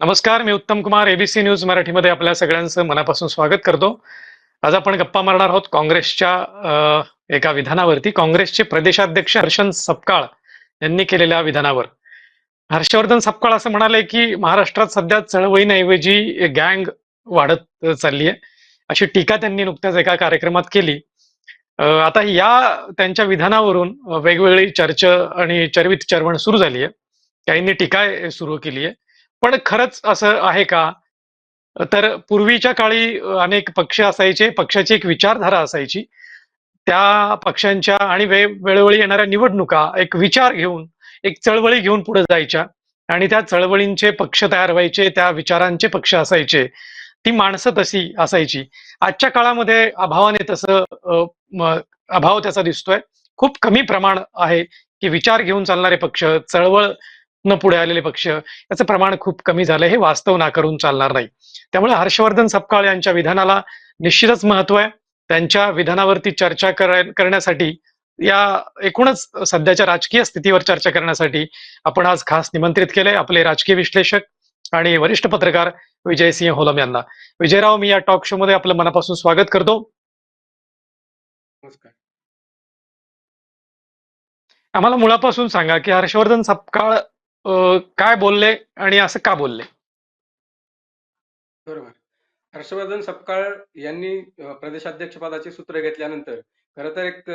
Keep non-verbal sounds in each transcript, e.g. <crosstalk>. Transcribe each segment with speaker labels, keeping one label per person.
Speaker 1: नमस्कार मी उत्तम Kumar ABC news मराठीमध्ये आपल्या सगळ्यांचं मनापासून स्वागत करतो. आज आपण गप्पा मारणार आहोत काँग्रेसच्या एका विधानावरती. काँग्रेसचे प्रदेशाध्यक्ष हर्षन सपकाळ यांनी केलेल्या विधानावर. हर्षवर्धन सपकाळ असं म्हणाले की महाराष्ट्रात सध्या चळवळींऐवजी गँग वाढत चालली आहे अशी टीका त्यांनी नुकत्याच एका कार्यक्रमात केली. आता या त्यांच्या विधानावरून वेगवेगळी चर्चा आणि चर्वित चर्वण सुरू झाली आहे काहींनी टीका सुरू केली आहे पण खरंच असं आहे का? तर पूर्वीच्या काळी अनेक पक्ष असायचे पक्षाची एक विचारधारा असायची. त्या पक्षांच्या आणि वे वेळोवेळी येणाऱ्या निवडणुका एक विचार घेऊन एक चळवळी घेऊन पुढे जायच्या. आणि त्या चळवळींचे पक्ष तयार व्हायचे त्या विचारांचे पक्ष असायचे. ती माणसं तशी असायची. आजच्या काळामध्ये अभावाने तसं अभाव त्याचा दिसतोय. खूप कमी प्रमाण आहे की विचार घेऊन चालणारे पक्ष चळवळ न पुढे आलेले पक्ष याचं प्रमाण खूप कमी झालं हे वास्तव नाकारून चालणार नाही. त्यामुळे हर्षवर्धन सपकाळ यांच्या विधानाला निश्चितच महत्त्व आहे. त्यांच्या विधानावरती चर्चा करण्यासाठी या एकूणच सध्याच्या राजकीय स्थितीवर चर्चा करण्यासाठी आपण आज खास निमंत्रित केलंय आपले राजकीय विश्लेषक आणि वरिष्ठ पत्रकार विजयसिंह होलम यांना. विजयराव मी या टॉक शो मध्ये आपलं मनापासून स्वागत करतो.
Speaker 2: नमस्कार.
Speaker 1: आम्हाला मुळापासून सांगा की हर्षवर्धन सपकाळ काय बोलले आणि असं का बोलले?
Speaker 2: बरोबर. हर्षवर्धन सपकाळ यांनी अ, प्रदेशाध्यक्षपदाची सूत्र घेतल्यानंतर खरं तर एक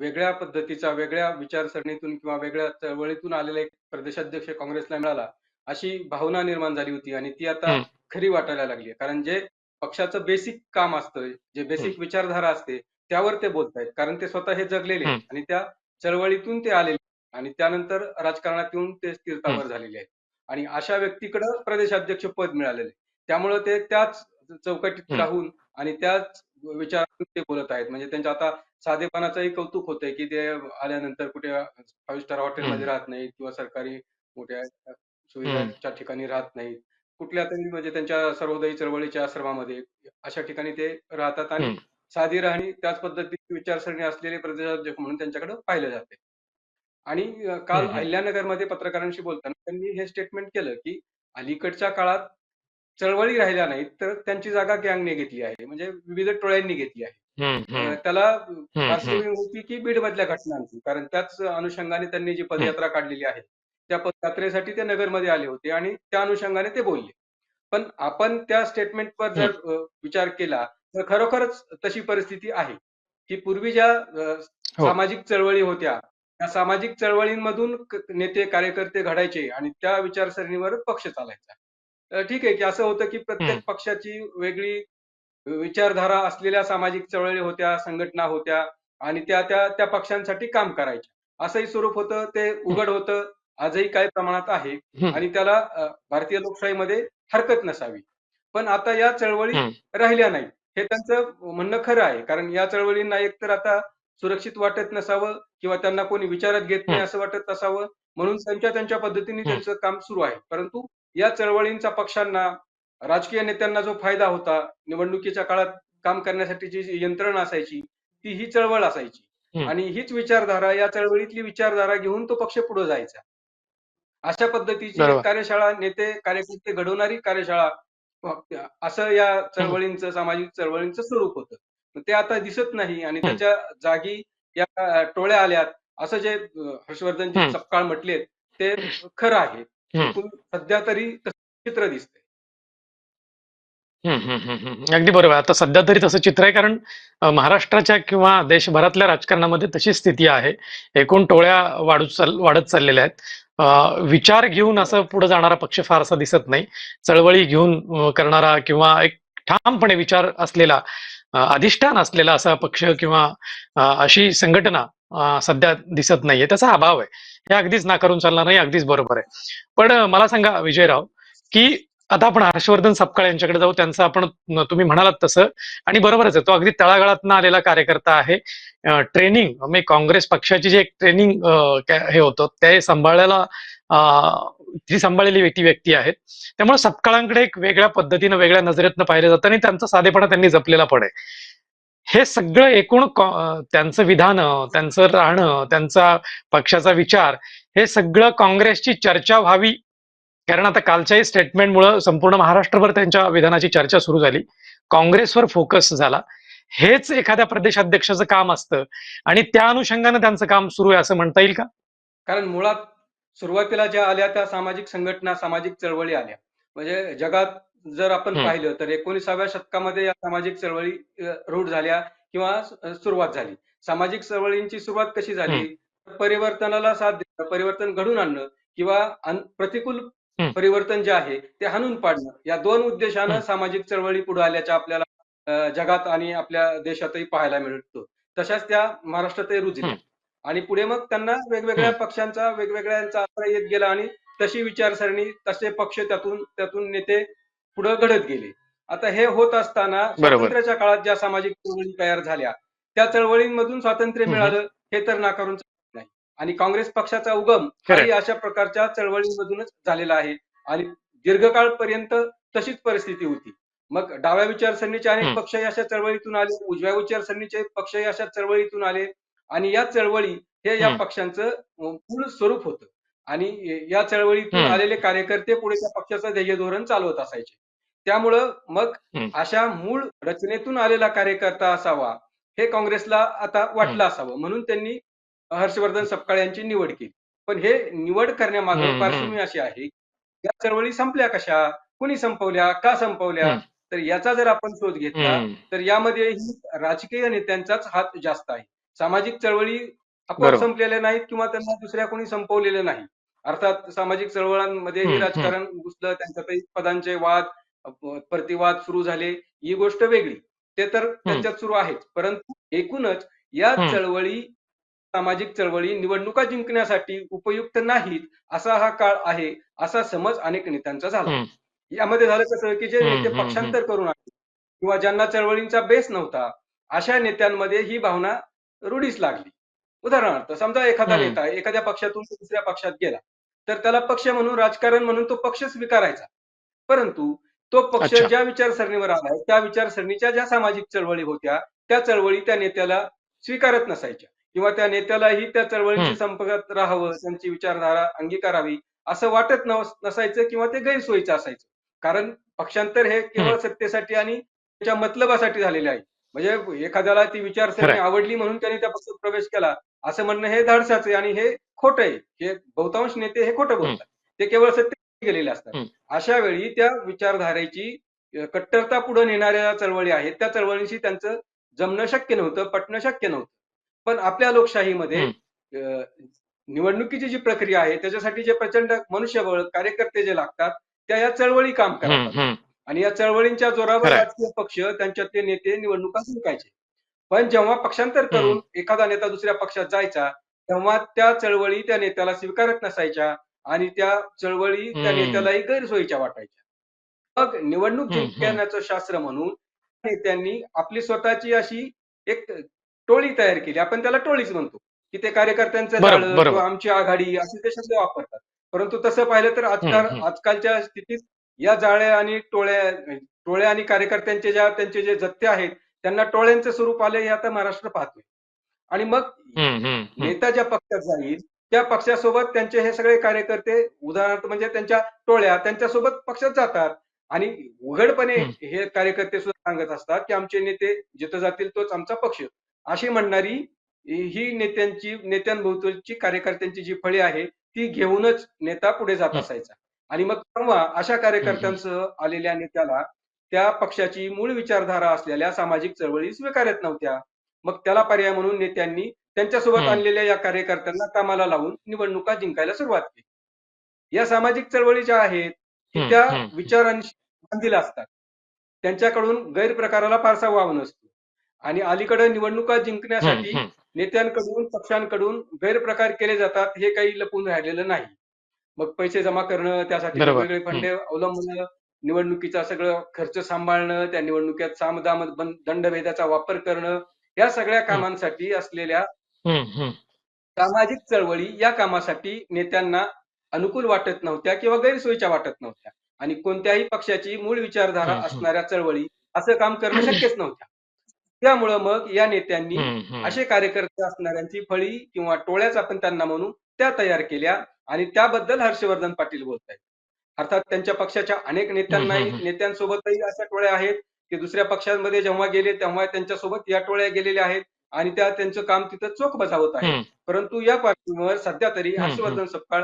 Speaker 2: वेगळ्या पद्धतीचा वेगळ्या विचारसरणीतून किंवा वेगळ्या चळवळीतून आलेला एक प्रदेशाध्यक्ष काँग्रेसला मिळाला अशी भावना निर्माण झाली होती आणि ती आता. खरी वाटायला लागली कारण जे पक्षाचं बेसिक काम असतं जे बेसिक विचारधारा असते त्यावर ते बोलतायत. कारण ते स्वतः हे जगलेले आणि त्या चळवळीतून ते आलेले. आणि त्यानंतर राजकारणात येऊन ते स्थिरतावर झालेले आहेत. आणि अशा व्यक्तीकडे प्रदेशाध्यक्ष पद मिळालेले त्यामुळे ते त्याच चौकटीत. राहून आणि त्याच विचारातून ते बोलत आहेत. म्हणजे त्यांच्या आता साधेपणाचंही कौतुक होतंय की ते आल्यानंतर कुठे फाईव्ह स्टार हॉटेलमध्ये राहत नाहीत किंवा सरकारी मोठ्या सुविधांच्या ठिकाणी राहत नाहीत. कुठल्या तरी म्हणजे त्यांच्या सर्वोदयी चळवळीच्या आश्रमामध्ये अशा ठिकाणी ते राहतात आणि. साधी राहणी त्याच पद्धतीची विचारसरणी असलेले प्रदेशाध्यक्ष म्हणून त्यांच्याकडे पाहिलं जाते आणि काल
Speaker 1: हम्म, हम्म.
Speaker 2: अहिल्यानगरमध्ये पत्रकारांशी बोलताना त्यांनी हे स्टेटमेंट केलं की अलीकडच्या काळात चळवळी राहिल्या नाहीत तर त्यांची जागा गँगने घेतली आहे म्हणजे विविध टोळ्यांनी घेतली आहे
Speaker 1: हम्म, हम्म,
Speaker 2: अ, त्याला
Speaker 1: हम्म.
Speaker 2: पार्श्वभूमी होती की बीड मधल्या घटनांची कारण त्याच अनुषंगाने त्यांनी जी पदयात्रा काढलेली आहे त्या पदयात्रेसाठी ते नगरमध्ये आले होते आणि त्या अनुषंगाने ते बोलले पण आपण त्या स्टेटमेंटवर जर अ, विचार केला तर खरोखरच तशी परिस्थिती आहे की पूर्वी ज्या अ,
Speaker 1: हो.
Speaker 2: सामाजिक चळवळी होत्या त्या सामाजिक चळवळींमधून नेते कार्यकर्ते घडायचे आणि त्या विचारसरणीवर पक्ष चालायचा ठीक आहे की असं होतं की प्रत्येक. पक्षाची वेगळी विचारधारा असलेल्या सामाजिक चळवळी होत्या संघटना होत्या आणि त्या त्या त्या पक्षांसाठी काम करायच्या असंही स्वरूप होतं ते उघड होतं आजही काही प्रमाणात आहे. आणि त्याला भारतीय लोकशाहीमध्ये हरकत नसावी पण आता या चळवळी. राहिल्या नाहीत हे त्यांचं म्हणणं खरं आहे कारण या चळवळींना एकतर आता सुरक्षित वाटत नसावं किंवा त्यांना कोणी विचारात घेत नाही. असं वाटत असावं म्हणून त्यांच्या त्यांच्या पद्धतीने. त्यांचं काम सुरू आहे परंतु या चळवळींचा पक्षांना राजकीय नेत्यांना जो फायदा होता निवडणुकीच्या काळात काम करण्यासाठीची जी यंत्रणा असायची ती ही चळवळ असायची. आणि हीच विचारधारा या चळवळीतली विचारधारा घेऊन तो पक्ष पुढे जायचा अशा पद्धतीची कार्यशाळा नेते कार्यकर्ते घडवणारी कार्यशाळा असं या चळवळींचं सामाजिक चळवळींचं स्वरूप होतं ते आता दिसत नाही आणि. त्याच्या जागी या टोळ्या आल्यात. असं जे हर्षवर्धनजी
Speaker 1: हम्म.
Speaker 2: सपकाळ म्हटलेत ते खरं आहे. सध्या तरी चित्र
Speaker 1: हम्म. अगदी बरोबर. आता सध्या तरी तसं चित्र आहे कारण महाराष्ट्राच्या किंवा देशभरातल्या राजकारणामध्ये तशी स्थिती आहे. एकूण टोळ्या वाढू चाल वाढत चाललेल्या आहेत. विचार घेऊन असं पुढे जाणारा पक्ष फारसा दिसत नाही. चळवळी घेऊन करणारा किंवा एक ठामपणे विचार असलेला अधिष्ठान असलेला असा पक्ष किंवा अशी संघटना सध्या दिसत नाहीये. त्याचा अभाव आहे. हे अगदीच नाकारून चालणार नाही अगदीच बरोबर आहे. पण मला सांगा विजयराव की आता आपण हर्षवर्धन सपकाळ यांच्याकडे जाऊ त्यांचं आपण तुम्ही म्हणालात तसं आणि बरोबरच आहे तो अगदी तळागाळातनं आलेला कार्यकर्ता आहे. ट्रेनिंग म्हणजे काँग्रेस पक्षाची जे एक ट्रेनिंग हे होतं ते सांभाळायला अं, ती सांभाळलेली व्यक्ती व्यक्ती आहेत. त्यामुळे सपकाळांकडे एक वेगळ्या पद्धतीनं वेगळ्या नजरेतनं पाहिलं जातं आणि त्यांचा साधेपणा त्यांनी जपलेला पण आहे. हे सगळं एकूण त्यांचं विधान त्यांचं राहणं त्यांचा पक्षाचा विचार हे सगळं काँग्रेसची चर्चा व्हावी. कारण आता कालच्याही स्टेटमेंटमुळे संपूर्ण महाराष्ट्रभर त्यांच्या विधानाची चर्चा सुरू झाली. काँग्रेसवर फोकस झाला. हेच एखाद्या प्रदेशाध्यक्षाचं काम असतं. आणि त्या अनुषंगाने त्यांचं काम सुरू आहे असं म्हणता येईल का?
Speaker 2: कारण मुळात सुरुवातीला ज्या आल्या त्या सामाजिक संघटना सामाजिक चळवळी आल्या म्हणजे जगात जर आपण. पाहिलं तर एकोणीसाव्या शतकामध्ये या सामाजिक चळवळी रूढ झाल्या किंवा सुरुवात झाली सामाजिक चळवळींची सुरुवात कशी झाली परिवर्तनाला साथ देणं परिवर्तन घडून आणणं किंवा प्रतिकूल. परिवर्तन जे आहे ते हाणून पाडणं या दोन उद्देशानं. सामाजिक चळवळी पुढे आल्याच्या आपल्याला जगात आणि आपल्या देशातही पाहायला मिळतो तशाच त्या महाराष्ट्रातही रुजल्या. आणि पुढे मग त्यांना वेगवेगळ्या पक्षांचा वेगवेगळ्यांचा आश्रय येत गेला आणि तशी विचारसरणी तसे पक्ष त्यातून त्यातून नेते पुढे घडत गेले आता हे होत असताना. स्वातंत्र्याच्या काळात ज्या सामाजिक चळवळी तयार झाल्या त्या चळवळींमधून स्वातंत्र्य. मिळालं हे तर नाकारून नाही आणि काँग्रेस पक्षाचा उगम. हाही अशा प्रकारच्या चळवळींमधूनच झालेला आहे आणि दीर्घकाळपर्यंत तशीच परिस्थिती होती मग डाव्या विचारसरणीचे अनेक. पक्षही अशा चळवळीतून आले उजव्या विचारसरणीचे पक्षही अशा चळवळीतून आले आणि या चळवळी हे या
Speaker 1: हम्म.
Speaker 2: पक्षांचं मूळ स्वरूप होतं आणि या चळवळीतून
Speaker 1: हम्म.
Speaker 2: आलेले कार्यकर्ते पुढे त्या पक्षाचं ध्येय धोरण चालवत असायचे त्यामुळं मग
Speaker 1: हम्म.
Speaker 2: अशा मूळ रचनेतून आलेला कार्यकर्ता असावा हे काँग्रेसला आता वाटलं असावं म्हणून त्यांनी हर्षवर्धन सपकाळ यांची निवड केली पण हे निवड करण्यामागे
Speaker 1: हम्म,
Speaker 2: पार्श्वभूमी अशी आहे या चळवळी संपल्या कशा कुणी संपवल्या का संपवल्या
Speaker 1: हम्म.
Speaker 2: तर याचा जर आपण शोध घेतला
Speaker 1: हम्म.
Speaker 2: तर यामध्ये ही राजकीय नेत्यांचाच हात जास्त आहे सामाजिक चळवळी
Speaker 1: बरोबर.
Speaker 2: संपलेल्या नाहीत किंवा त्यांना दुसऱ्या कोणी संपवलेल्या नाही. अर्थात सामाजिक चळवळांमध्ये राजकारण घुसलं त्यांच्यातही पदांचे वाद प्रतिवाद सुरू झाले ही गोष्ट वेगळी. ते तर त्यांच्यात सुरू आहेच परंतु एकूणच या. चळवळी सामाजिक चळवळी निवडणुका जिंकण्यासाठी उपयुक्त नाहीत असा हा काळ आहे असा समज अनेक नेत्यांचा झाला. यामध्ये झालं कसं की जे नेते पक्षांतर करून आले किंवा ज्यांना चळवळींचा बेस नव्हता अशा नेत्यांमध्ये ही भावना रूढीस लागली उदाहरणार्थ समजा एखादा. नेता एखाद्या पक्षातून तो दुसऱ्या पक्षात गेला तर त्याला पक्ष म्हणून राजकारण म्हणून तो पक्ष स्वीकारायचा परंतु तो पक्ष. ज्या विचारसरणीवर आलाय त्या विचारसरणीच्या ज्या सामाजिक चळवळी होत्या त्या चळवळी त्या नेत्याला स्वीकारत नसायच्या किंवा त्या नेत्यालाही त्या चळवळीशी. संपर्कात राहावं त्यांची विचारधारा अंगीकारावी असं वाटत नस- नसायचं किंवा ते गैरसोयीचं असायचं कारण पक्षांतर हे केवळ सत्तेसाठी आणि त्याच्या मतलबासाठी झालेले आहे म्हणजे एखाद्याला ती विचारसरणी. आवडली म्हणून त्याने त्या पक्षात प्रवेश केला असं म्हणणं हे धाडसाचं आहे आणि हे खोटं आहे हे बहुतांश नेते हे खोटं बोलतात ते केवळ सत्तेसाठी गेलेले असतात. अशा वेळी त्या विचारधारेची कट्टरता पुढे नेणाऱ्या चळवळी आहेत त्या चळवळींशी त्यांचं जमणं शक्य नव्हतं पटणं शक्य नव्हतं पण आपल्या लोकशाहीमध्ये निवडणुकीची जी प्रक्रिया आहे त्याच्यासाठी जे प्रचंड मनुष्यबळ कार्यकर्ते जे लागतात त्या या चळवळी काम. करतात. आणि या चळवळींच्या जोरावर. राजकीय पक्ष त्यांच्यातले नेते निवडणुका जिंकायचे पण जेव्हा पक्षांतर करून एखादा नेता दुसऱ्या पक्षात जायचा तेव्हा त्या चळवळी त्या नेत्याला स्वीकारत नसायच्या आणि त्या चळवळी त्या. नेत्यालाही गैरसोयीच्या वाटायच्या मग निवडणूक. जिंकण्याचं शास्त्र म्हणून नेत्यांनी आपली स्वतःची अशी एक टोळी तयार केली आपण त्याला टोळीच म्हणतो की ते कार्यकर्त्यांचं जाळं
Speaker 1: बरोबर.
Speaker 2: किंवा आमची आघाडी असे ते शब्द वापरतात परंतु तसं पाहिलं तर आजकाल. आजकालच्या स्थितीत या जाळ्या आणि टोळ्या टोळ्या आणि कार्यकर्त्यांचे ज्या त्यांचे जे जत्ते आहेत त्यांना टोळ्यांचं स्वरूप आलं हे आता महाराष्ट्र पाहतोय आणि मग. नेता ज्या पक्षात जाईल त्या पक्षासोबत त्यांचे हे सगळे कार्यकर्ते उदाहरणार्थ म्हणजे त्यांच्या टोळ्या त्यांच्यासोबत पक्षात जातात आणि उघडपणे. हे कार्यकर्ते सुद्धा सांगत असतात की आमचे नेते जिथं जातील तोच आमचा पक्ष अशी म्हणणारी ही नेत्यांची नेत्यांभोवतीची कार्यकर्त्यांची जी फळी आहे ती घेऊनच नेता पुढे जात. असायचा आणि मग तेव्हा अशा कार्यकर्त्यांसह आलेल्या नेत्याला त्या पक्षाची मूळ विचारधारा असलेल्या सामाजिक चळवळी स्वीकारत नव्हत्या मग त्याला पर्याय म्हणून नेत्यांनी त्यांच्यासोबत. आणलेल्या या कार्यकर्त्यांना कामाला लावून निवडणुका जिंकायला सुरुवात केली या सामाजिक चळवळी ज्या आहेत की त्या. विचारांशी बांधील असतात त्यांच्याकडून गैरप्रकाराला फारसा वाव नसतो आणि अलीकडे निवडणुका जिंकण्यासाठी. नेत्यांकडून पक्षांकडून गैरप्रकार केले जातात हे काही लपून राहिलेलं नाही मग पैसे जमा करणं त्यासाठी. वेगवेगळे फंडे अवलंबणं निवडणुकीचा सगळं खर्च सांभाळणं त्या निवडणुकीत सामदाम दंडभेदाचा वापर करणं या सगळ्या कामांसाठी असलेल्या. सामाजिक चळवळी या कामासाठी नेत्यांना अनुकूल वाटत नव्हत्या किंवा गैरसोयीच्या वाटत नव्हत्या आणि कोणत्याही पक्षाची मूळ विचारधारा. असणाऱ्या चळवळी असं काम करणं शक्यच नव्हत्या त्यामुळं मग या नेत्यांनी. असे कार्यकर्ते असणाऱ्यांची फळी किंवा टोळ्याच आपण त्यांना म्हणू त्या तयार केल्या आणि त्याबद्दल हर्षवर्धन पाटील बोलत आहेत अर्थात त्यांच्या पक्षाच्या अनेक नेत्यांनाही. नेत्यांसोबतही अशा टोळ्या आहेत की दुसऱ्या पक्षांमध्ये जेव्हा गेले तेव्हा त्यांच्यासोबत या टोळ्या गेलेल्या आहेत आणि त्या त्यांचं काम तिथं चोख बजावत
Speaker 1: हम्म.
Speaker 2: परंतु या पार्श्वभूमीवर सध्या तरी हर्षवर्धन सपकाळ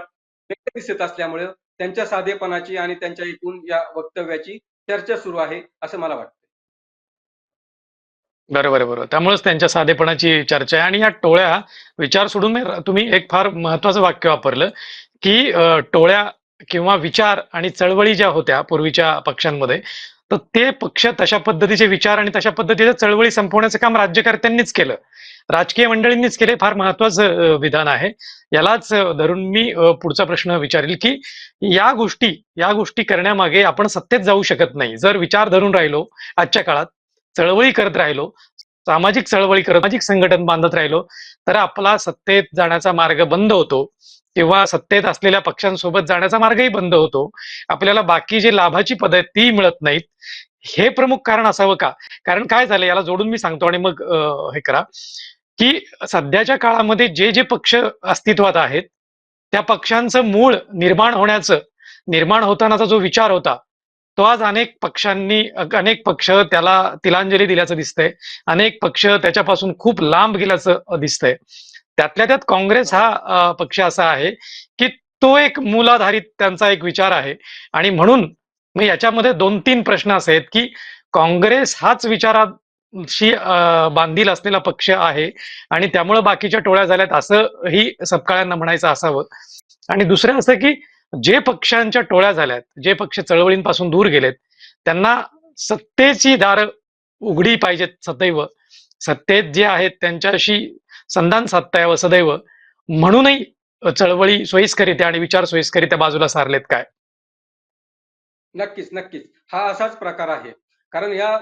Speaker 2: दिसत असल्यामुळे त्यांच्या साधेपणाची आणि त्यांच्या एकूण या वक्तव्याची चर्चा सुरू आहे असं मला वाटतं
Speaker 1: बरोबर बरोबर त्यामुळेच त्यांच्या साधेपणाची चर्चा आहे. आणि या टोळ्या विचार सोडून तुम्ही एक फार महत्वाचं वाक्य वापरलं की टोळ्या किंवा विचार आणि चळवळी ज्या होत्या पूर्वीच्या पक्षांमध्ये तर ते पक्ष तशा पद्धतीचे विचार आणि तशा पद्धतीच्या चळवळी संपवण्याचं काम राज्यकर्त्यांनीच केलं. राजकीय मंडळींनीच केले. फार महत्वाचं विधान आहे. यालाच धरून मी पुढचा प्रश्न विचारेल की या गोष्टी या गोष्टी करण्यामागे आपण सत्तेत जाऊ शकत नाही. जर विचार धरून राहिलो आजच्या काळात चळवळी करत राहिलो सामाजिक चळवळी करत सामाजिक संघटन बांधत राहिलो तर आपला सत्तेत जाण्याचा मार्ग बंद होतो किंवा सत्तेत असलेल्या पक्षांसोबत जाण्याचा मार्गही बंद होतो. आपल्याला बाकी जे लाभाची पद आहेत ती मिळत नाहीत. हे प्रमुख कारण असावं का? कारण काय झालं याला जोडून मी सांगतो आणि मग हे करा. की सध्याच्या काळामध्ये जे जे पक्ष अस्तित्वात आहेत त्या पक्षांचं मूळ निर्माण होण्याचं निर्माण होतानाचा जो विचार होता तो आज अनेक पक्षांनी अनेक पक्ष त्याला तिलांजली दिल्याचं दिसतंय. अनेक पक्ष त्याच्यापासून खूप लांब गेल्याचं दिसतंय. त्यातल्या त्यात काँग्रेस हा पक्ष असा आहे की तो एक मूलाधारित त्यांचा एक विचार आहे. आणि म्हणून मग याच्यामध्ये दोन तीन प्रश्न असे आहेत की काँग्रेस हाच विचाराशी बांधील असलेला पक्ष आहे आणि त्यामुळे बाकीच्या टोळ्या झाल्यात असं ही सपकाळ्यांना म्हणायचं असावं. आणि दुसरं असं की जे पक्षांच्या टोळ्या झाल्यात जे पक्ष चळवळींपासून दूर गेलेत त्यांना सत्तेची दारं उघडी पाहिजेत सदैव. सत्तेत जे आहेत त्यांच्याशी संधान साधता यावं सदैव. म्हणूनही चळवळी सोयीस्करित्या आणि विचार सोयीस्करित्या बाजूला सारलेत काय?
Speaker 2: नक्कीच नक्कीच. हा असाच प्रकार आहे. कारण या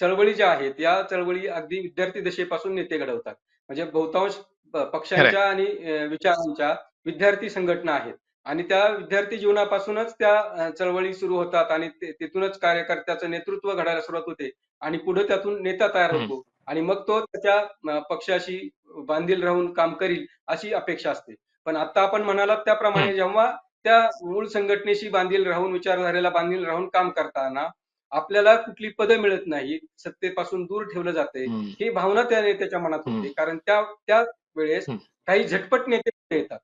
Speaker 2: चळवळी ज्या आहेत या चळवळी अगदी विद्यार्थी दशेपासून नेते घडवतात. म्हणजे बहुतांश पक्षांच्या आणि विचारांच्या विद्यार्थी संघटना आहेत. आणि त्या विद्यार्थी जीवनापासूनच त्या चळवळी सुरू होतात आणि तिथूनच कार्यकर्त्याचं नेतृत्व घडायला सुरुवात होते आणि पुढे त्यातून नेता तयार. होतो आणि मग तो त्याच्या पक्षाशी बांधील राहून काम करील अशी अपेक्षा असते पण आता आपण म्हणालात त्याप्रमाणे जेव्हा त्या मूळ संघटनेशी बांधील राहून विचारधारेला बांधील राहून काम करताना आपल्याला कुठली पदं मिळत नाही सत्तेपासून दूर ठेवलं जाते ही भावना त्या नेत्याच्या मनात होते. कारण त्या त्या वेळेस. काही झटपट नेते येतात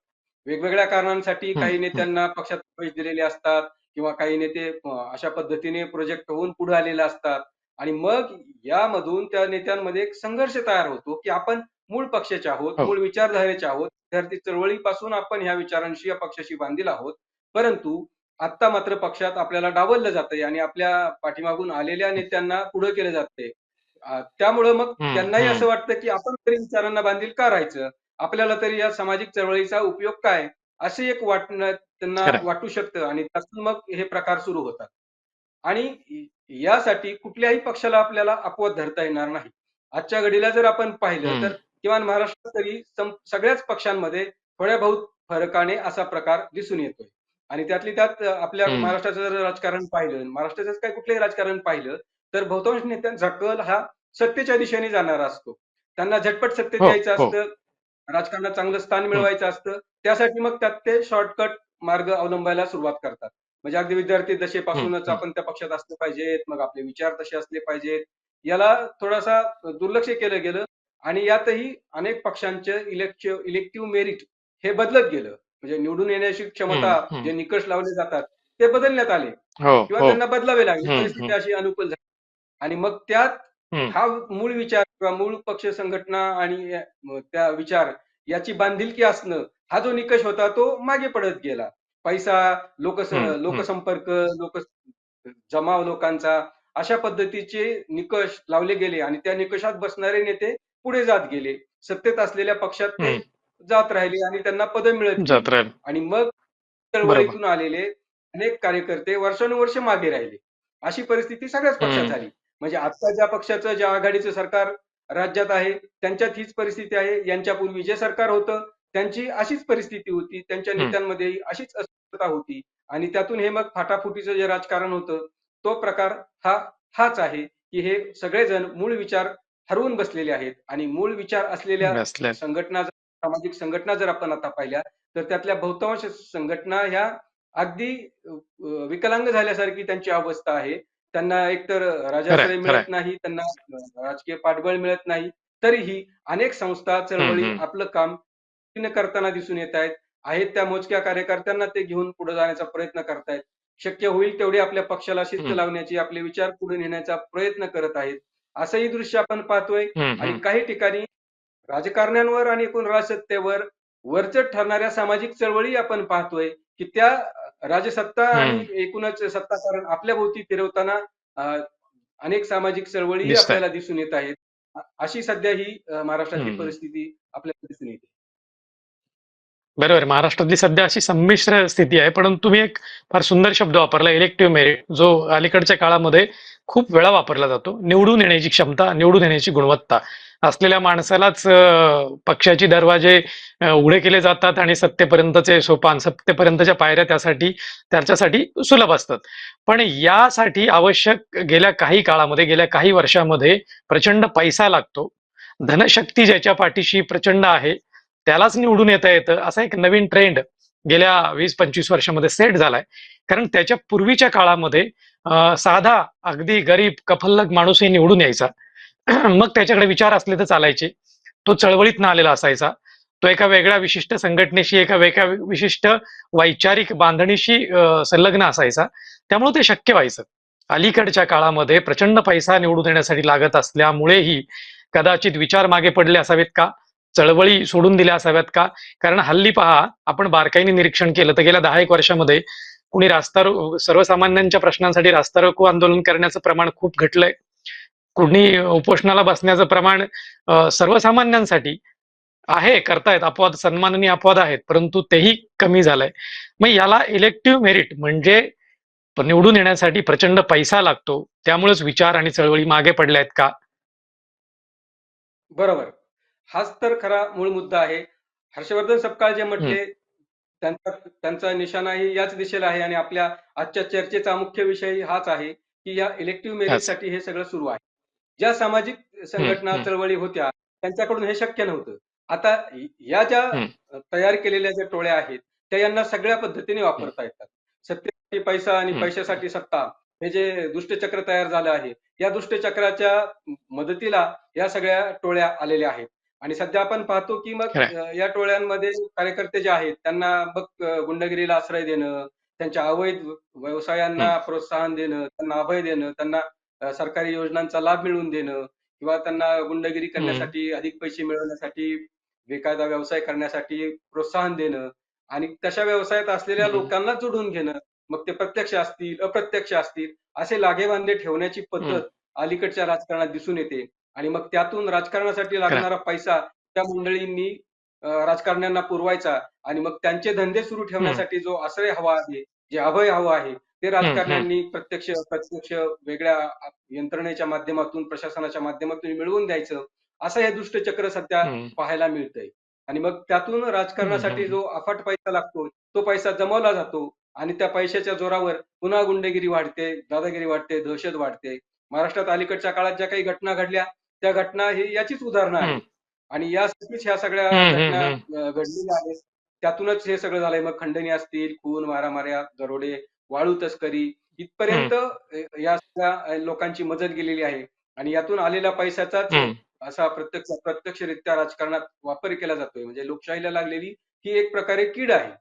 Speaker 2: वेगवेगळ्या कारणांसाठी. काही नेत्यांना पक्षात प्रवेश दिलेले असतात किंवा काही नेते अशा पद्धतीने प्रोजेक्ट होऊन पुढे आलेले असतात आणि मग यामधून त्या नेत्यांमध्ये एक संघर्ष तयार होतो की आपण मूळ पक्षाचे आहोत
Speaker 1: हो.
Speaker 2: मूळ विचारधारेचे आहोत विद्यार्थी चळवळीपासून आपण ह्या विचारांशी या पक्षाशी बांधील आहोत परंतु आता मात्र पक्षात आपल्याला डावललं जातंय आणि आपल्या पाठीमागून आलेल्या नेत्यांना पुढे केलं जातंय अं, त्यामुळं मग त्यांनाही. असं वाटतं की आपण तरी विचारांना बांधील का राहायचं आपल्याला तरी या सामाजिक चळवळीचा उपयोग काय असे एक वाटणं त्यांना. वाटू शकतं आणि त्यातून मग हे प्रकार सुरू होतात आणि यासाठी कुठल्याही पक्षाला आपल्याला अपवाद धरता येणार नाही आजच्या घडीला जर आपण पाहिलं. तर किमान महाराष्ट्रात तरी सगळ्याच पक्षांमध्ये थोड्या बहुत फरकाने असा प्रकार दिसून येतोय आणि त्यातली त्यात आपल्या. महाराष्ट्राचं जर राजकारण पाहिलं महाराष्ट्राचं काय कुठलंही राजकारण पाहिलं तर बहुतांश नेत्यांचा कल हा सत्तेच्या दिशेने जाणारा असतो त्यांना झटपट सत्तेत
Speaker 1: हो,
Speaker 2: यायचं
Speaker 1: हो.
Speaker 2: असतं राजकारणात चांगलं स्थान मिळवायचं असतं त्यासाठी मग त्यात ते शॉर्टकट मार्ग अवलंबायला सुरुवात करतात म्हणजे अगदी विद्यार्थी दशेपासूनच. आपण त्या पक्षात असले पाहिजेत मग आपले विचार तसे असले पाहिजेत याला थोडासा दुर्लक्ष केलं गेलं आणि यातही अनेक पक्षांचे इलेक्टिव्ह इलेक्टिव्ह मेरिट हे बदलत गेलं म्हणजे निवडून येण्याची क्षमता. जे निकष लावले जातात ते बदलण्यात आले
Speaker 1: हो
Speaker 2: किंवा
Speaker 1: हो
Speaker 2: त्यांना बदलावे लागले परिस्थिती. अशी अनुकूल झाली आणि मग त्यात. हा मूळ विचार किंवा मूळ पक्ष संघटना आणि त्या विचार याची बांधिलकी असणं हा जो निकष होता तो मागे पडत गेला पैसा लोकस. लोकसंपर्क लोक जमाव लोकांचा अशा पद्धतीचे निकष लावले गेले आणि त्या निकषात बसणारे नेते पुढे जात गेले सत्तेत असलेल्या पक्षात ते. जात राहिले आणि त्यांना पदं मिळत गेली.
Speaker 1: जात राहील
Speaker 2: आणि मग चळवळीतून आलेले अनेक कार्यकर्ते वर्षानुवर्ष मागे राहिले अशी परिस्थिती सगळ्याच पक्षात. झाली म्हणजे आता ज्या पक्षाचं ज्या आघाडीचं सरकार राज्यात आहे त्यांच्यात हीच परिस्थिती आहे यांच्यापूर्वी जे सरकार होतं त्यांची अशीच परिस्थिती होती त्यांच्या. नेत्यांमध्ये अशीच अस्थिरता होती आणि त्यातून हे मग फाटाफुटीचं जे राजकारण होतं तो प्रकार हा हाच आहे की हे सगळेजण मूळ विचार हरवून बसलेले आहेत आणि मूळ विचार असलेल्या संघटना सामाजिक संघटना जर आपण आता पाहिल्या तर त्यातल्या बहुतांश संघटना ह्या अगदी विकलांग झाल्यासारखी त्यांची अवस्था आहे. त्यांना एकतर
Speaker 1: खरंय.
Speaker 2: मिळत नाही, त्यांना राजकीय पाठबळ मिळत नाही. तरीही अनेक संस्था, चळवळी. आपलं काम करताना दिसून येत आहेत. आहेत त्या मोजक्या कार्यकर्त्यांना ते घेऊन पुढे जाण्याचा प्रयत्न करतायत. शक्य होईल तेवढी आपल्या पक्षाला शिस्त. लावण्याची, आपले विचार पुढे नेण्याचा प्रयत्न करत आहेत. असंही दृश्य आपण पाहतोय आणि. काही ठिकाणी राजकारण्यांवर आणि एकूण राजसत्तेवर वरचढ ठरणाऱ्या सामाजिक चळवळी आपण पाहतोय, की त्या राजसत्ता आणि. एकूणच सत्ताधारण आपल्या भोवती फिरवताना अनेक सामाजिक
Speaker 1: दिसतायत.
Speaker 2: आपल्याला दिसून येत आहेत. अशी सध्या ही
Speaker 1: हं.
Speaker 2: परिस्थिती आपल्याला दिसून येते.
Speaker 1: बरोबर महाराष्ट्रातली सध्या अशी संमिश्र स्थिती आहे. परंतु तुम्ही एक फार सुंदर शब्द वापरला इलेक्टिव्ह मेरिट, जो अलीकडच्या काळामध्ये खूप वेळा वापरला जातो. निवडून येण्याची क्षमता, निवडून येण्याची गुणवत्ता असलेल्या माणसालाच पक्षाची पक्षाचे दरवाजे उघडे केले जातात आणि सत्तेपर्यंतचे सोपान, सत्तेपर्यंतच्या पायऱ्या त्यासाठी त्याच्यासाठी सुलभ असतात. पण यासाठी आवश्यक गेल्या काही काळामध्ये, गेल्या काही वर्षामध्ये प्रचंड पैसा लागतो. धनशक्ती ज्याच्या पाठीशी प्रचंड आहे, त्यालाच निवडून येता येतं, असा एक नवीन ट्रेंड गेल्या 20-25 वर्षामध्ये सेट झालाय. कारण त्याच्या पूर्वीच्या काळामध्ये साधा, अगदी गरीब, कफल्लक माणूसही निवडून यायचा. <clears throat> मग त्याच्याकडे विचार असले तर चालायचे. तो चळवळीतनं आलेला असायचा. तो एका वेगळ्या विशिष्ट संघटनेशी, एका वेगळ्या विशिष्ट वैचारिक बांधणीशी संलग्न असायचा. त्यामुळे ते शक्य व्हायचं. अलीकडच्या काळामध्ये प्रचंड पैसा निवडून येण्यासाठी लागत असल्यामुळेही कदाचित विचार मागे पडले असावेत का? चळवळी सोडून दिल्या असाव्यात का? कारण हल्ली पहा, आपण बारकाईने निरीक्षण केलं तर गेल्या दहा एक वर्षामध्ये कुणी रास्तारो सर्वसामान्यांच्या प्रश्नांसाठी रास्ता रोको आंदोलन करण्याचं प्रमाण खूप घटलंय. कुणी उपोषणाला बसण्याचं प्रमाण सर्वसामान्यांसाठी आहे, करतायत. अपवाद सन्माननीय अपवाद आहेत, परंतु तेही कमी झालंय. मग याला इलेक्टिव्ह मेरिट म्हणजे निवडून येण्यासाठी प्रचंड पैसा लागतो. त्यामुळेच विचार आणि चळवळी मागे पडल्या आहेत का?
Speaker 2: बरोबर. हाच तर खरा मूळ मुद्दा आहे. हर्षवर्धन सपकाळ जे. म्हटले, त्यांचा त्यांचा निशाणाही याच दिशेला आहे आणि आपल्या आजच्या चर्चेचा मुख्य विषय हाच आहे, की या इलेक्टिव्ह. मेरिटसाठी हे सगळं सुरू आहे. ज्या सामाजिक संघटना. चळवळी होत्या, त्यांच्याकडून हे शक्य नव्हतं. आता य ज्या तयार केलेल्या ज्या टोळ्या आहेत, त्या यांना सगळ्या पद्धतीने. वापरता येतात. सत्तेसाठी पैसा आणि. पैशासाठी सत्ता, हे जे दुष्टचक्र तयार झालं आहे, या दुष्टचक्राच्या मदतीला या सगळ्या टोळ्या आलेल्या आहेत. आणि सध्या आपण पाहतो, की मग या टोळ्यांमध्ये कार्यकर्ते जे आहेत, त्यांना मग गुंडगिरीला आश्रय देणं, त्यांच्या अवैध व्यवसायांना. प्रोत्साहन देणं, त्यांना अभय देणं, त्यांना सरकारी योजनांचा लाभ मिळवून देणं किंवा त्यांना गुंडगिरी. करण्यासाठी, अधिक पैसे मिळवण्यासाठी, बेकायदा व्यवसाय करण्यासाठी प्रोत्साहन देणं आणि तशा व्यवसायात असलेल्या. लोकांना जोडून घेणं. मग ते प्रत्यक्ष असतील, अप्रत्यक्ष असतील, असे लागेबांधे ठेवण्याची. पद्धत अलीकडच्या राजकारणात दिसून येते आणि मग त्यातून राजकारणासाठी. लागणारा पैसा त्या मंडळींनी राजकारण्यांना पुरवायचा आणि मग त्यांचे धंदे सुरू. ठेवण्यासाठी जो आश्रय हवा आहे, जे अभय हवं आहे, ते. राजकारण्यांनी प्रत्यक्ष, अप्रत्यक्ष वेगळ्या यंत्रणेच्या माध्यमातून, प्रशासनाच्या माध्यमातून मिळवून द्यायचं. असं हे दुष्टचक्र सध्या. पाहायला मिळतंय. आणि मग त्यातून राजकारणासाठी. जो अफाट पैसा लागतो, तो पैसा जमवला जातो आणि त्या पैशाच्या जोरावर पुन्हा गुंडगिरी वाढते, दादागिरी वाढते, दहशत वाढते. महाराष्ट्रात अलीकडच्या काळात ज्या काही घटना घडल्या, त्या घटना ही याचीच उदाहरणं आहेत. आणि यासाठीच ह्या सगळ्या घटना घडलेल्या आहेत. त्यातूनच हे सगळं झालंय. मग खंडणी असतील, खून, मारामाऱ्या, दरोडे, वाळू तस्करी. इथपर्यंत या सगळ्या लोकांची मजल गेलेली आहे आणि यातून आलेल्या पैशाचाच. असा प्रत्यक्ष अप्रत्यक्षरित्या राजकारणात वापर केला जातोय. म्हणजे लोकशाहीला लागलेली ही एक प्रकारे कीड आहे.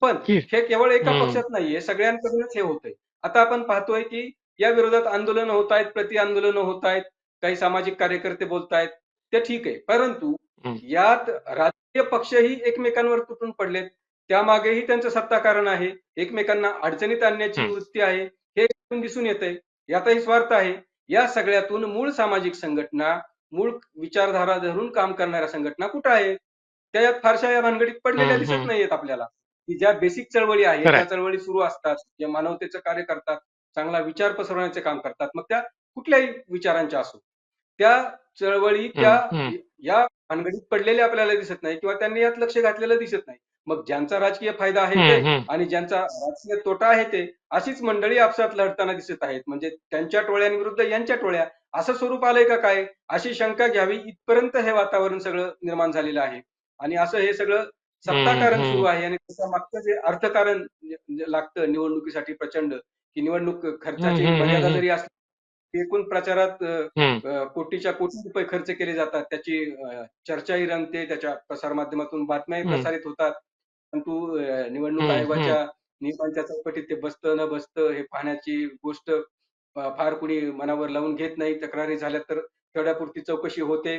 Speaker 2: पण हे केवळ एका. पक्षात नाहीये, सगळ्यांकडूनच हे होतंय. आता आपण पाहतोय, की या विरोधात आंदोलनं होतायत, प्रति-आंदोलनं होतायत, काही सामाजिक कार्यकर्ते बोलतायत, ते ठीक आहे. परंतु. यात राजकीय पक्षही एकमेकांवर तुटून पडलेत. त्यामागेही त्यांचं सत्ताकारण आहे. एकमेकांना अडचणीत आणण्याची. वृत्ती आहे. हे दिसून येतंय. यातही स्वार्थ आहे. या सगळ्यातून मूळ सामाजिक संघटना, मूळ विचारधारा धरून काम करणाऱ्या संघटना कुठं आहेत? त्या यात फारशा या भानगडीत पडलेल्या दिसत. नाहीयेत आपल्याला. की ज्या बेसिक चळवळी आहेत. त्या चळवळी सुरू असतात, जे मानवतेचं कार्य करतात, चांगला विचार पसरवण्याचे काम करतात. मग त्या कुठल्याही विचारांच्या असो. त्या चळवळी त्या. या भानगडीत पडलेल्या आपल्याला दिसत नाही किंवा त्यांनी यात लक्ष घातलेलं दिसत नाही. मग ज्यांचा राजकीय फायदा आहे ते. आणि ज्यांचा राजकीय तोटा आहे ते, अशीच मंडळी आपसात लढताना दिसत आहेत. म्हणजे त्यांच्या टोळ्यांविरुद्ध यांच्या टोळ्या, असं स्वरूप आलंय का काय? अशी शंका घ्यावी इथपर्यंत हे वातावरण सगळं निर्माण झालेलं आहे. आणि असं हे सगळं सत्ताकारण. सुरू आहे आणि त्याच्या मागचं जे अर्थकारण लागतं निवडणुकीसाठी प्रचंड की निवडणूक खर्चाची मर्यादा. जरी असली एकूण प्रचारात कोटीच्या कोटी रुपये खर्च केले जातात. त्याची चर्चाही रंगते त्याच्या प्रसारमाध्यमातून बातम्याही
Speaker 1: हम्म.
Speaker 2: प्रसारित होतात. परंतु निवडणूक आयोगाच्या नियमांच्या चौकटीत ते बसतं न बसतं हे पाहण्याची गोष्ट फार कुणी मनावर लावून घेत नाही. तक्रारी झाल्या तर तेवढ्यापुरती चौकशी होते.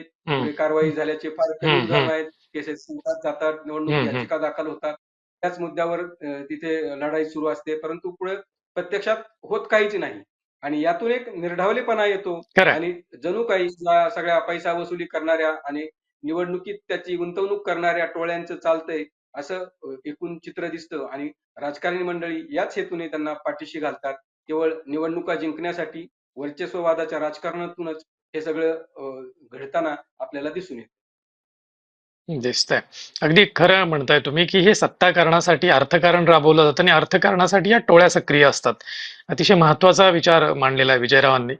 Speaker 2: कारवाई झाल्याचे फार कमी उदाहरण. आहेत. केसेस जातात निवडणूक. याचिका दाखल होतात. त्याच मुद्द्यावर तिथे लढाई सुरू असते. परंतु पुढे प्रत्यक्षात होत काहीच नाही. आणि यातून एक निर्ढावलेपणा येतो. आणि जणू काही सगळ्या पैसा वसुली करणाऱ्या आणि निवडणुकीत त्याची गुंतवणूक करणाऱ्या टोळ्यांचं चालतंय असं एकूण चित्र दिसतं. आणि राजकारणी मंडळी याच हेतूने त्यांना पाठीशी घालतात. केवळ निवडणुका जिंकण्यासाठी वर्चस्ववादाच्या राजकारणातूनच हे सगळं घडताना आपल्याला दिसून येतं.
Speaker 1: दिसतंय. अगदी खरं म्हणताय तुम्ही की हे सत्ताकारणासाठी अर्थकारण राबवलं जातं आणि अर्थकारणासाठी या टोळ्या सक्रिय असतात. अतिशय महत्त्वाचा विचार मांडलेला आहे विजयरावांनी.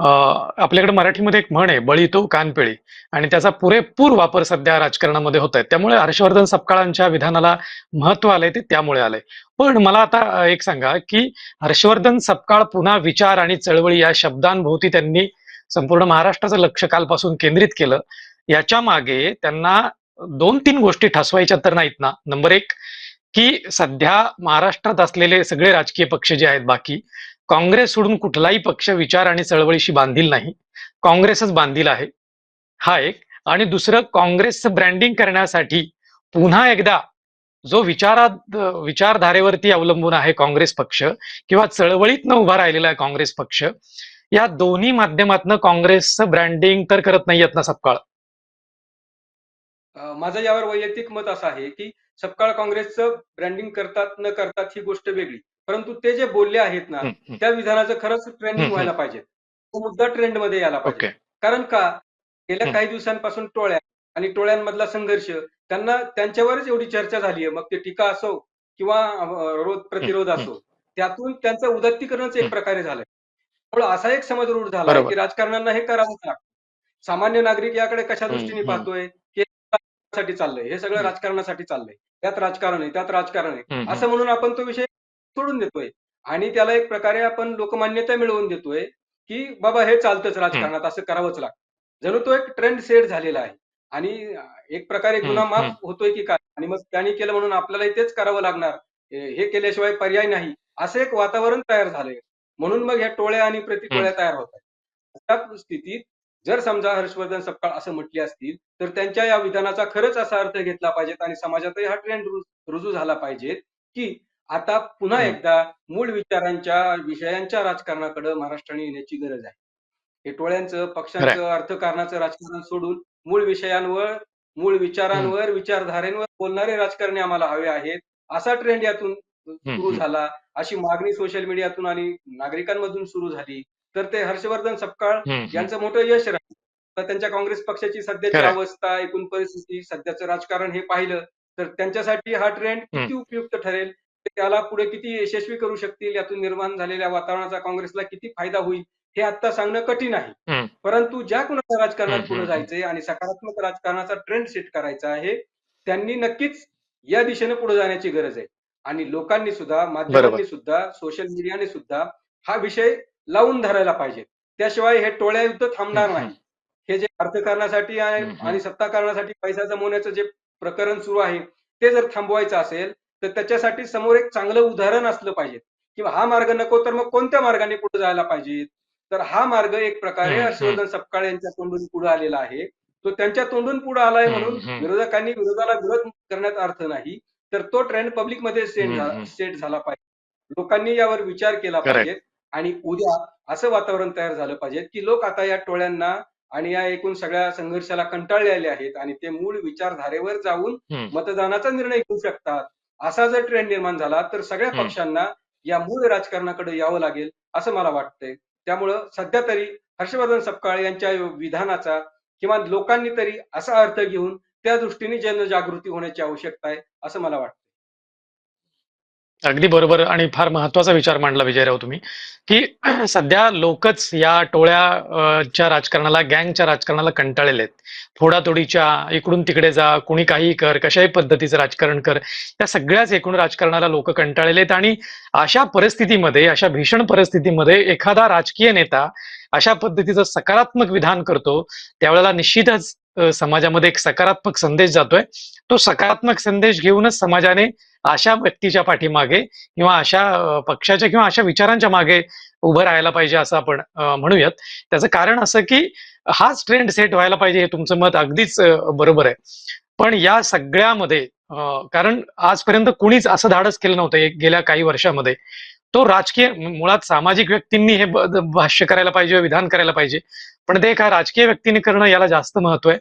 Speaker 1: आपल्याकडे मराठीमध्ये एक म्हण आहे बळी तो कानपिळी आणि त्याचा पुरेपूर वापर सध्या राजकारणामध्ये होत आहे त्यामुळे हर्षवर्धन सपकाळांच्या विधानाला महत्त्व आलंय ते त्यामुळे आलंय. पण मला आता एक सांगा की हर्षवर्धन सपकाळ पुन्हा विचार आणि चळवळी या शब्दांभोवती त्यांनी संपूर्ण महाराष्ट्राचं लक्ष कालपासून केंद्रित केलं. याच्या मागे त्यांना दोन तीन गोष्टी ठसवायच्या तर नाहीत ना. नंबर एक की सध्या महाराष्ट्रात असलेले सगळे राजकीय पक्ष जे आहेत बाकी काँग्रेस सोडून कुठलाही पक्ष विचार आणि चळवळीशी बांधील नाही. काँग्रेसच बांधील आहे. हा एक. आणि दुसरं काँग्रेसचं ब्रँडिंग करण्यासाठी पुन्हा एकदा जो विचारात विचारधारेवरती अवलंबून आहे काँग्रेस पक्ष किंवा चळवळीतनं उभा राहिलेला आहे काँग्रेस पक्ष या दोन्ही माध्यमातनं काँग्रेसचं ब्रँडिंग तर करत नाहीयेत ना सपकाळ.
Speaker 2: माझं यावर वैयक्तिक मत असं आहे की सपकाळ काँग्रेसचं ब्रँडिंग करतात न करतात ही गोष्ट वेगळी परंतु ते जे बोलले आहेत ना. त्या विधानाचं खरंच ट्रेंडिंग व्हायला पाहिजे तो मुद्दा ट्रेंडमध्ये यायला पाहिजे कारण का गेल्या. काही दिवसांपासून टोळ्या आणि टोळ्यांमधला संघर्ष त्यांना त्यांच्यावरच एवढी चर्चा झाली आहे मग ते टीका असो किंवा रोध प्रतिरोध. असो त्यातून त्यांचं उदात्तीकरणच एक. प्रकारे झालंय त्यामुळे असा एक समज रूढ झाला. की राजकारण्यांना हे करावंच लागतं सामान्य नागरिक याकडे कशा दृष्टीने. पाहतोय राजकारणासाठी चाललंय हे सगळं. राजकारणासाठी चाललंय. त्यात राजकारण आहे त्यात राजकारण आहे. असं म्हणून आपण तो विषय सोडून देतोय. आणि त्याला एक प्रकारे आपण लोकमान्यता मिळवून देतोय की बाबा हे चालतंच राजकारणात असं करावंच लागतं. जणू तो एक ट्रेंड सेट झालेला आहे. आणि एक प्रकारे गुन्हा माफ. होतोय की काय? आणि मग त्यांनी केलं म्हणून आपल्याला तेच करावं लागणार. हे केल्याशिवाय पर्याय नाही. असं एक वातावरण तयार झालंय. म्हणून मग ह्या टोळ्या आणि प्रतिटोळ्या तयार होत आहेत. अशा स्थितीत जर समजा हर्षवर्धन सपकाळ असं म्हटले असतील तर त्यांच्या या विधानाचा खरंच असा अर्थ घेतला पाहिजेत आणि समाजातही हा ट्रेंड रुजू झाला पाहिजे की आता पुन्हा. एकदा मूळ विचारांच्या विषयांच्या राजकारणाकडे महाराष्ट्राने येण्याची गरज आहे. हे टोळ्यांचं पक्षांचं अर्थकारणाचं राजकारण सोडून मूळ विषयांवर मूळ विचारांवर विचारधारेवर बोलणारे राजकारणी आम्हाला हवे आहेत. असा ट्रेंड यातून सुरू. झाला. अशी मागणी सोशल मीडियातून आणि नागरिकांमधून सुरू झाली. तर ते हर्षवर्धन सपकाळ. यांचं मोठं यश राहील तर त्यांच्या काँग्रेस पक्षाची सध्याची. अवस्था एकूण परिस्थिती सध्याचं राजकारण हे पाहिलं तर त्यांच्यासाठी हा ट्रेंड किती. उपयुक्त ठरेल ते त्याला पुढे किती यशस्वी करू शकतील यातून निर्माण झालेल्या वातावरणाचा काँग्रेसला किती फायदा होईल हे आता सांगणं कठीण आहे. परंतु ज्या कुणाला राजकारणात पुढे जायचंय आणि सकारात्मक राजकारणाचा ट्रेंड सेट करायचा आहे त्यांनी नक्कीच या दिशेने पुढे जाण्याची गरज आहे आणि लोकांनी सुद्धा माध्यमांनी सुद्धा सोशल मीडियाने सुद्धा हा विषय लावून धरायला पाहिजे. त्याशिवाय हे टोळ्या युद्ध थांबणार नाही. हे जे अर्थकारणासाठी आणि
Speaker 1: हम्म.
Speaker 2: आणि सत्ता करण्यासाठी पैसा जमवण्याचं जे प्रकरण सुरू आहे ते जर थांबवायचं असेल तर त्याच्यासाठी समोर एक चांगलं उदाहरण असलं पाहिजे. किंवा हा मार्ग नको तर मग कोणत्या मार्गाने पुढे जायला पाहिजे? तर हा मार्ग एक प्रकारे हर्षवर्धन सपकाळ यांच्या तोंडून पुढे आलेला आहे. तो त्यांच्या तोंडून पुढे आलाय म्हणून. विरोधकांनी विरोधाला विरोध करण्यात अर्थ नाही. तर तो ट्रेंड पब्लिकमध्ये सेट झाला
Speaker 1: हम्म.
Speaker 2: सेट झाला पाहिजे. लोकांनी यावर विचार केला. पाहिजे. आणि उद्या असं वातावरण तयार झालं पाहिजे की लोक आता या टोळ्यांना आणि या एकूण सगळ्या संघर्षाला कंटाळले आले आहेत आणि ते मूळ विचारधारेवर जाऊन. मतदानाचा निर्णय घेऊ शकतात असा जर ट्रेंड निर्माण झाला तर सगळ्या. पक्षांना या मूळ राजकारणाकडे यावं लागेल असं मला वाटतंय त्यामुळं सध्या तरी हर्षवर्धन सपकाळ यांच्या विधानाचा किंवा लोकांनी तरी असा अर्थ घेऊन त्या दृष्टीने जनजागृती होण्याची आवश्यकता आहे असं मला वाटतं
Speaker 1: अगदी बरोबर आणि फार महत्त्वाचा विचार मांडला विजयराव तुम्ही की <clears throat> सध्या लोकच या टोळ्या च्या राजकारणाला गँगच्या राजकारणाला कंटाळलेले आहेत. फोडातोडीच्या इकडून तिकडे जा कुणी काही कर कशाही पद्धतीचं राजकारण कर या सगळ्याच एकूण राजकारणाला लोक कंटाळलेले आहेत. आणि अशा परिस्थितीमध्ये अशा भीषण परिस्थितीमध्ये एखादा राजकीय नेता अशा पद्धतीचं सकारात्मक विधान करतो त्यावेळेला निश्चितच समाजामध्ये एक सकारात्मक संदेश जातोय. तो सकारात्मक संदेश घेऊनच समाजाने अशा व्यक्तीच्या पाठीमागे किंवा अशा पक्षाच्या किंवा अशा विचारांच्या मागे उभं राहायला पाहिजे असं आपण म्हणूयात. त्याचं कारण असं की हाच ट्रेंड सेट व्हायला पाहिजे हे तुमचं मत अगदीच बरोबर आहे. पण या सगळ्यामध्ये कारण आजपर्यंत कुणीच असं धाडस केलं नव्हतं एक गेल्या काही वर्षामध्ये. तो राजकीय मुळात सामाजिक व्यक्तींनी हे ब- भाष्य करायला पाहिजे विधान करायला पाहिजे. पण ते एका राजकीय व्यक्तीने करणं याला जास्त महत्त्व आहे.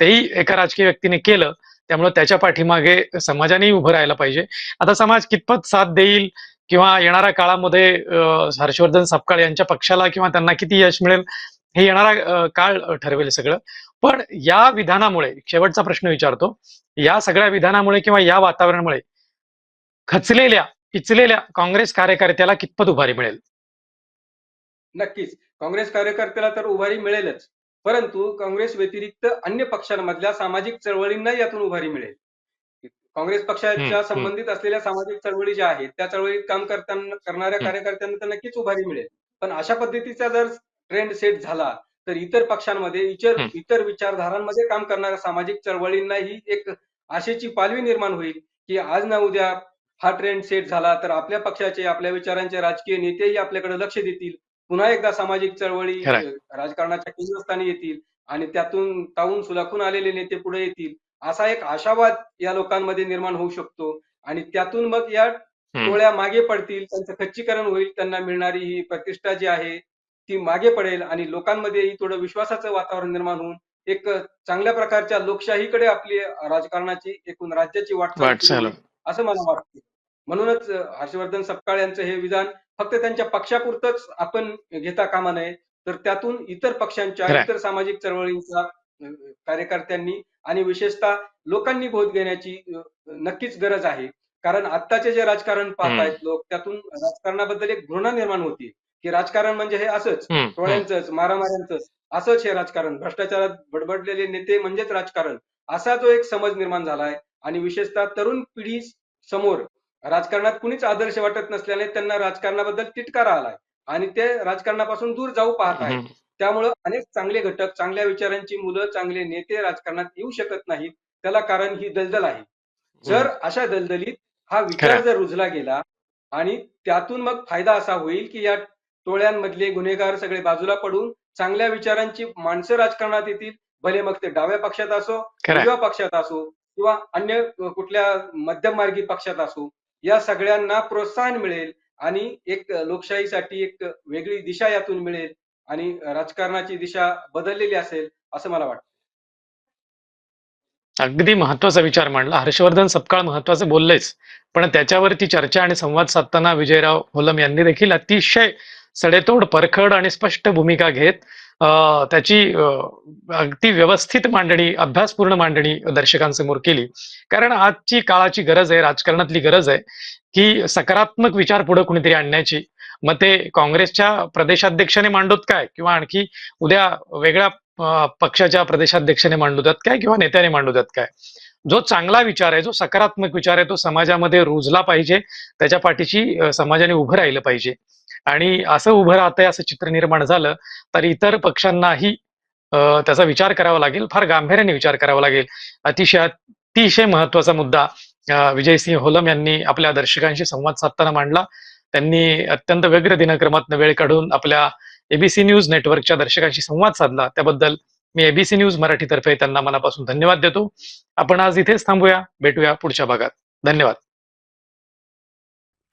Speaker 1: तेही एका राजकीय व्यक्तीने केलं त्यामुळे त्याच्या पाठीमागे समाजानेही उभं राहायला पाहिजे. आता समाज कितपत साथ देईल किंवा येणाऱ्या काळामध्ये हर्षवर्धन सपकाळ यांच्या पक्षाला किंवा त्यांना किती यश मिळेल हे येणारा काळ ठरवेल सगळं. पण या विधानामुळे शेवटचा प्रश्न विचारतो या सगळ्या विधानामुळे किंवा या वातावरणामुळे खचलेल्या पिचलेल्या काँग्रेस कार्यकर्त्याला कितपत उभारी मिळेल?
Speaker 2: नक्कीच. काँग्रेस कार्यकर्त्याला तर उभारी मिळेलच. परंतु काँग्रेस व्यतिरिक्त अन्य पक्षांमधल्या सामाजिक चळवळींना यातून उभारी मिळेल काँग्रेस पक्षाच्या. संबंधित असलेल्या सामाजिक चळवळी ज्या आहेत त्या चळवळीत काम करताना करणाऱ्या. कार्यकर्त्यांना तर नक्कीच उभारी मिळेल पण अशा पद्धतीचा जर ट्रेंड सेट झाला तर इतर पक्षांमध्ये इतर. इतर विचारधारांमध्ये काम करणाऱ्या सामाजिक चळवळींनाही एक आशेची पालवी निर्माण होईल की आज ना उद्या हा ट्रेंड सेट झाला तर आपल्या पक्षाचे आपल्या विचारांचे राजकीय नेतेही आपल्याकडे लक्ष देतील पुन्हा एकदा सामाजिक चळवळी राजकारणाच्या केंद्रस्थानी येतील आणि त्यातून तावून सुलाखून आलेले नेते पुढे येतील असा एक आशावाद या लोकांमध्ये निर्माण होऊ शकतो. आणि त्यातून मग या. टोळ्या मागे पडतील त्यांचं खच्चीकरण होईल त्यांना मिळणारी ही प्रतिष्ठा जी आहे ती मागे पडेल आणि लोकांमध्येही थोडं विश्वासाचं वातावरण निर्माण होऊन एक चांगल्या प्रकारच्या लोकशाहीकडे आपली राजकारणाची एकूण राज्याची वाटचाल असं मला वाटतं. म्हणूनच हर्षवर्धन सपकाळ यांचं हे विधान फक्त त्यांच्या पक्षापुरतच आपण घेता कामा नये तर त्यातून इतर पक्षांच्या. इतर सामाजिक चळवळींचा कार्यकर्त्यांनी आणि विशेषतः लोकांनी बोध घेण्याची नक्कीच गरज आहे. कारण आत्ताचे जे राजकारण पाहतायत लोक त्यातून राजकारणाबद्दल एक घृणा निर्माण होती. की राजकारण म्हणजे हे असंच. टोळ्यांचंच मारामाऱ्यांचंच असंच हे राजकारण. भ्रष्टाचारात बडबडलेले नेते म्हणजेच राजकारण. असा जो एक समज निर्माण झालाय आणि विशेषतः तरुण पिढी समोर राजकारणात कुणीच आदर्श वाटत नसल्याने त्यांना राजकारणाबद्दल तिटकारा आलाय आणि ते राजकारणापासून दूर जाऊ पाहत आहेत. त्यामुळं अनेक चांगले घटक चांगल्या विचारांची मुलं चांगले नेते राजकारणात येऊ शकत नाहीत त्याला कारण ही दलदल आहे जर अशा दलदलीत हा विचार. जर रुजला गेला आणि त्यातून मग फायदा असा होईल की या टोळ्यांमधले गुन्हेगार सगळे बाजूला पडून चांगल्या विचारांची माणसं राजकारणात येतील भले मग ते डाव्या पक्षात असो. उजव्या पक्षात असो किंवा अन्य कुठल्या मध्यममार्गी पक्षात असो या सगळ्यांना प्रोत्साहन मिळेल आणि एक लोकशाहीसाठी एक वेगळी दिशा यातून मिळेल आणि राजकारणाची दिशा बदललेली असेल असं मला वाटतं.
Speaker 1: अगदी महत्त्वाचा विचार मांडला. हर्षवर्धन सपकाळ महत्वाचं बोललेच. पण त्याच्यावरती चर्चा आणि संवाद साधताना विजयराव होलम यांनी देखील अतिशय सडेतोड परखड आणि स्पष्ट भूमिका घेत त्याची अगदी व्यवस्थित मांडणी अभ्यासपूर्ण मांडणी दर्शकांसमोर केली. कारण आजची काळाची गरज आहे राजकारणातली गरज आहे की सकारात्मक विचार पुढे कुणीतरी आणण्याची. मग ते काँग्रेसच्या प्रदेशाध्यक्षाने मांडूत काय? किंवा आणखी उद्या वेगळ्या पक्षाच्या प्रदेशाध्यक्षाने मांडू द्यात काय? किंवा नेत्याने मांडू द्यात काय? जो चांगला विचार आहे जो सकारात्मक विचार आहे तो समाजामध्ये रुजला पाहिजे. त्याच्या पाठीशी समाजाने उभं राहिलं पाहिजे. आणि असं उभं राहतंय असं चित्र निर्माण झालं तर इतर पक्षांनाही त्याचा विचार करावा लागेल फार गांभीर्याने विचार करावा लागेल. अतिशय अतिशय महत्त्वाचा मुद्दा विजयसिंह होलम यांनी आपल्या दर्शकांशी संवाद साधताना मांडला. त्यांनी अत्यंत व्यग्र दिनक्रमात वेळ काढून आपल्या एबीसी न्यूज नेटवर्कच्या दर्शकांशी संवाद साधला. त्याबद्दल मी एबीसी न्यूज मराठीतर्फे त्यांना मनापासून धन्यवाद देतो. आपण आज इथेच थांबूया. भेटूया पुढच्या भागात. धन्यवाद.